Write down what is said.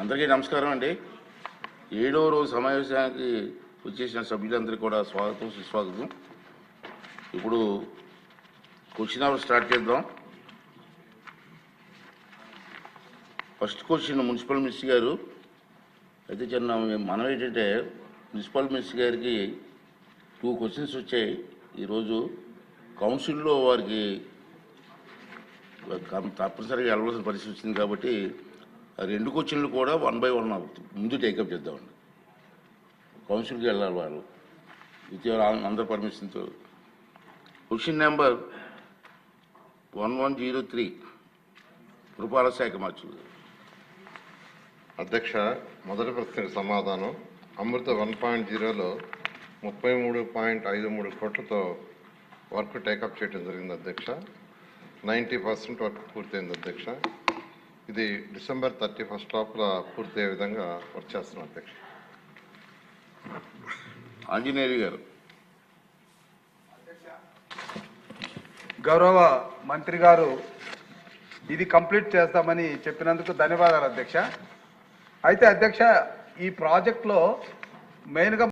అందరికీ నమస్కారం అండి. ఏడవ రోజు సమావేశానికి వచ్చేసిన సభ్యులందరికీ కూడా స్వాగతం సుస్వాగతం. ఇప్పుడు క్వశ్చన్ అవర్ స్టార్ట్ చేద్దాం. ఫస్ట్ క్వశ్చన్ మున్సిపల్ మినిస్టర్ గారు. అయితే చిన్న మనం ఏంటంటే మున్సిపల్ మినిస్టర్ గారికి టూ క్వశ్చన్స్ వచ్చాయి. ఈరోజు కౌన్సిల్లో వారికి తప్పనిసరిగా వెళ్ళవలసిన పరిస్థితి వచ్చింది కాబట్టి రెండు క్వశ్చన్లు కూడా వన్ బై వన్ ముందు టేకప్ చేద్దామండి. కౌన్సిల్కి వెళ్ళాలి వారు. విత్ యువర్ అందరి పర్మిషన్తో. Question number one one zero three. పురపాలక శాఖ మార్చులు అధ్యక్ష మొదటి ప్రశ్నకు సమాధానం. అమృత వన్ పాయింట్ జీరోలో ముప్పై మూడు పాయింట్ ఐదు మూడు కోట్లతో వర్క్ టేకప్ చేయడం జరిగింది అధ్యక్ష. నైంటీ పర్సెంట్ వర్క్ పూర్తయింది అధ్యక్ష. ఇది డిసెంబర్ థర్టీ ఫస్ట్ లోపల పూర్తయ్యే విధంగా వర్క్ చేస్తున్నాం అధ్యక్ష. ఆంజనేయులు గారు. గౌరవ మంత్రి గారు ఇది కంప్లీట్ చేస్తామని చెప్పినందుకు ధన్యవాదాలు అధ్యక్ష. అయితే అధ్యక్ష ఈ ప్రాజెక్ట్లో మెయిన్గా